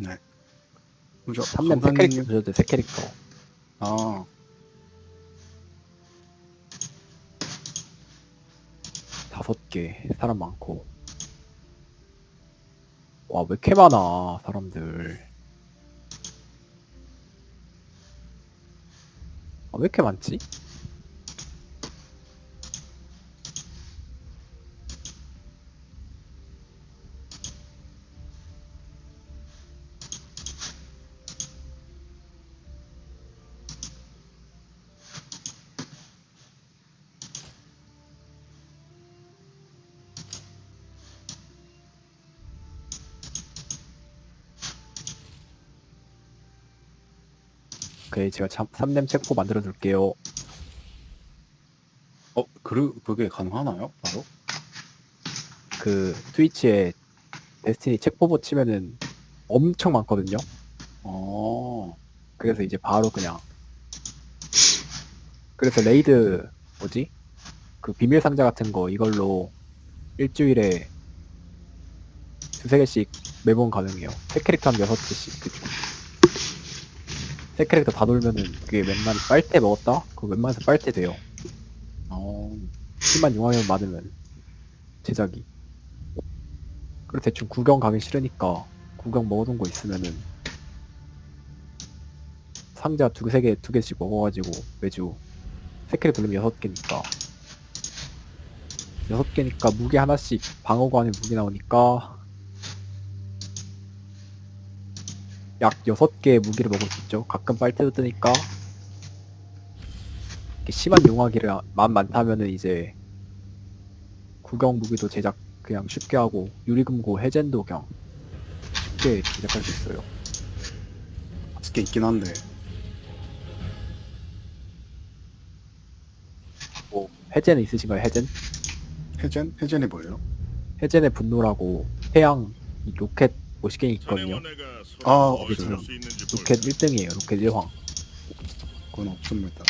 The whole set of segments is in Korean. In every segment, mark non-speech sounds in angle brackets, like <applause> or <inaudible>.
네. 그죠? 3렘 새 캐릭터 주셔도 새 캐릭터. 아, 다섯 개 사람 많고. 와, 왜 이렇게 많아, 사람들. 아, 왜 이렇게 많지? 오케이, 제가 3렘 책포 만들어 둘게요. 어, 그, 그게 가능하나요? 바로? 그, 트위치에 데스티니 책포보 치면은 엄청 많거든요. 어, 그래서 이제 바로 그냥 그래서 레이드 뭐지? 그 비밀 상자 같은 거 이걸로 일주일에 두세 개씩 매번 가능해요. 세 캐릭터 한 여섯 개씩 그중 세 캐릭터 다 돌면은 그게 웬만 빨대 먹었다? 그거 웬만해서 빨대 돼요. 어, 10만 용화면 받으면 제작이. 그리고 대충 구경 가기 싫으니까 구경 먹어둔 거 있으면은 상자 두 세 개, 두 개씩 먹어가지고 매주 세 캐릭 돌리면 여섯 개니까 여섯 개니까 무게 하나씩 방어관에 무게 나오니까 약 여섯 개의 무기를 먹을 수 있죠. 가끔 빨대도 뜨니까 이렇게 심한 용화기를 만 많다면은 이제 구경 무기도 제작 그냥 쉽게 하고 유리금고 해젠도 그냥 쉽게 제작할 수 있어요. 맛있게 있긴 한데. 뭐 해젠 있으신가요? 해젠? 해젠? 해젠이 뭐예요? 해젠의 분노라고 태양 이 로켓 50개 있거든요. 아, 그렇죠. 없어요. 로켓 1등이에요. 로켓 1황. 그건 없습니다.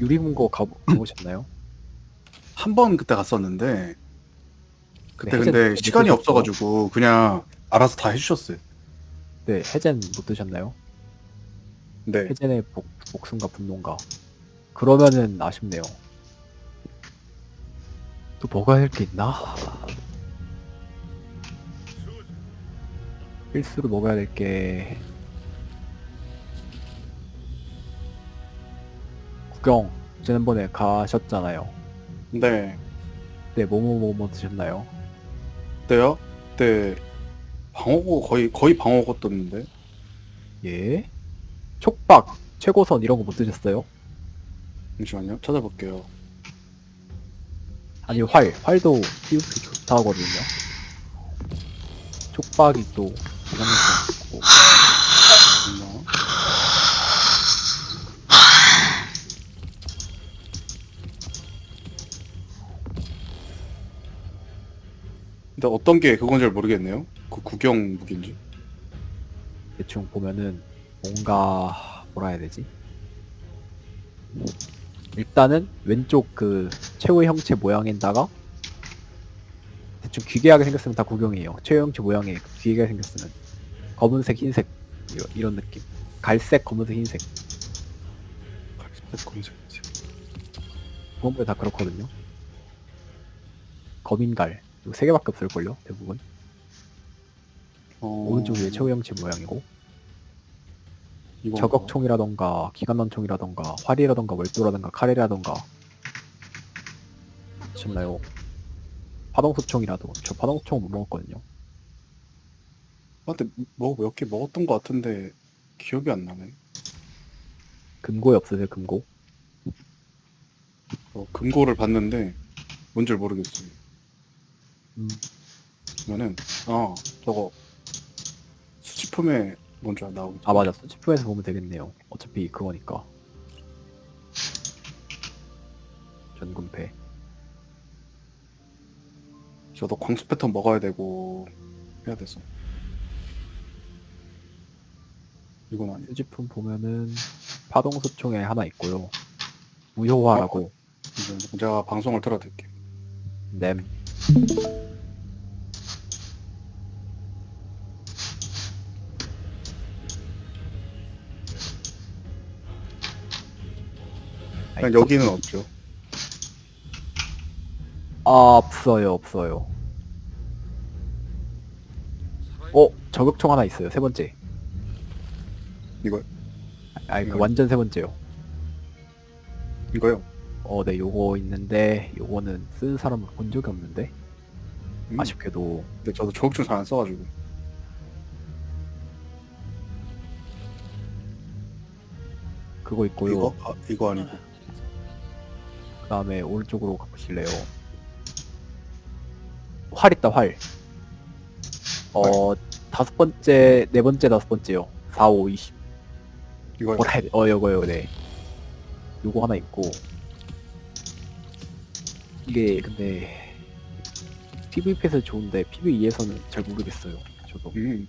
유리금고 가, 가보셨나요? <clears throat> 한 번 그때 갔었는데, 그때 네, 근데 못 시간이 드셨죠? 없어가지고, 그냥 알아서 다 해주셨어요. 네, 해젠 못 드셨나요? 네. 해젠의 복, 복순과 분노인가. 그러면은 아쉽네요. 또 먹어야 할게 있나? 필수로 먹어야 될 게 구경 지난번에 가셨잖아요. 네. 네, 뭐뭐뭐뭐 드셨나요? 그때요? 그때 방어구 거의, 거의 방어구 떴는데. 예? 촉박, 최고선 이런 거 못 드셨어요? 잠시만요. 찾아볼게요. 아니 활, 활도 PVP 좋다 하거든요. 촉박이 또 기가 막히고 잠깐만요. 근데 어떤 게 그건 잘 모르겠네요. 그 구경 무기인지. 대충 보면은 뭔가 뭐라 해야 되지? 일단은 왼쪽 그 최후의 형체 모양에다가 대충 귀괴하게 생겼으면 다 구경이에요. 최후 형체 모양에 귀괴하게 생겼으면 검은색, 흰색 이런, 이런 느낌. 갈색, 검은색, 흰색 갈색, 검색. 보면 다 그렇거든요. 검인갈 이거 세 개밖에 없을걸요 대부분. 어... 오른쪽 위에 최후 형체 모양이고 이건가? 저격총이라던가 기관단총이라던가 활이라던가 월도라던가 칼이라던가 하셨나요? 파동소총이라도 저 파동소총 못 먹었거든요. 아, 근데 뭐몇 개 먹었던 것 같은데 기억이 안 나네. 금고에 없으세요 금고? 어, 금고를 봤는데 뭔 줄 모르겠어요. 음, 그러면은 아 저거 수집품에 뭔지 나오겠죠. 아 맞아 수치품에서 보면 되겠네요. 어차피 그거니까. 저도 광수 패턴 먹어야 되고 해야 돼서. 이건 아니에요. 휴지품 보면은 파동소총에 하나 있고요. 무효화라고. 어? 이제 제가 방송을 틀어드릴게요. 냄 그냥 여기는 없죠. 아, 없어요, 없어요. 어, 저격총 하나 있어요. 세 번째. 이거 아니, 그? 완전 세 번째요. 이거요. 어, 네, 요거 있는데, 요거는 쓴 사람을 본 적이 없는데, 음. 아쉽게도. 근데 저도 조국중 잘안 써가지고. 그거 있고요. 이거 아, 이거 아니고. 그 다음에 오른쪽으로 가보실래요? 활 있다, 활. 어, 다섯 번째, 네 번째, 다섯 번째요. 4, 5, 20. 이거 뭐라 해야 돼? 어, 요거요, 네. 요거 하나 있고. 이게, 근데, PVP에서 좋은데, PVE에서는 잘 모르겠어요. 저도. 음.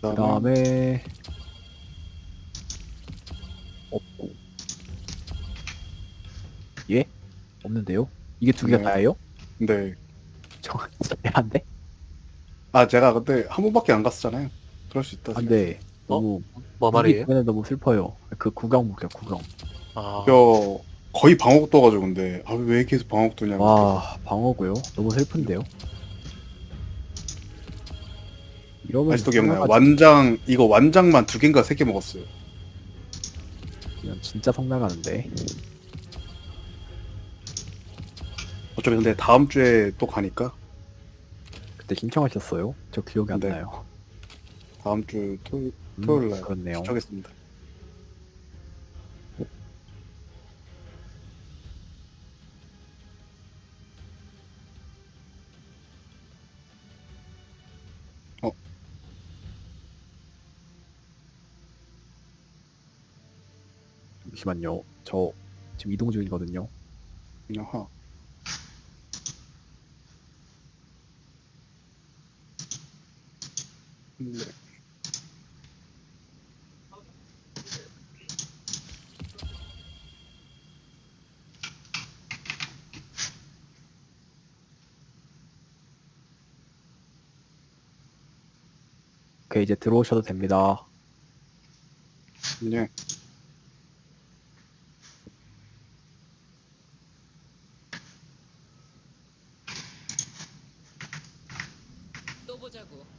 그 다음에, 없고. 예? 없는데요? 이게 두 개가 네. 다예요? 근데 저, 진짜 애한데? 아 제가 근데 한 번밖에 안 갔었잖아요. 그럴 수 있다. 안 돼. 너무, 뭐 말이에요? 는 너무 슬퍼요. 그 구경 목이야, 구경. 아, 저 거의 방어국 떠가지고 근데 아, 왜 계속 방어국 뜨냐고. 와, 방어고요? 너무 슬픈데요? 이러면 아직도 기억나요. 성나가- 완장 이거 완장만 두 개인가 세 개 먹었어요. 이건 진짜 성나가는데. 어차피 근데 다음 주에 또 가니까 그때 신청하셨어요? 저 기억이 안 네. 나요. 다음 주 토요일 음, 토요일 날 그렇네요. 하겠습니다. 어, 잠시만요. 저 지금 이동 중이거든요. 아하. 네. 오케이, 이제 들어오셔도 됩니다. 네. 또 보자고.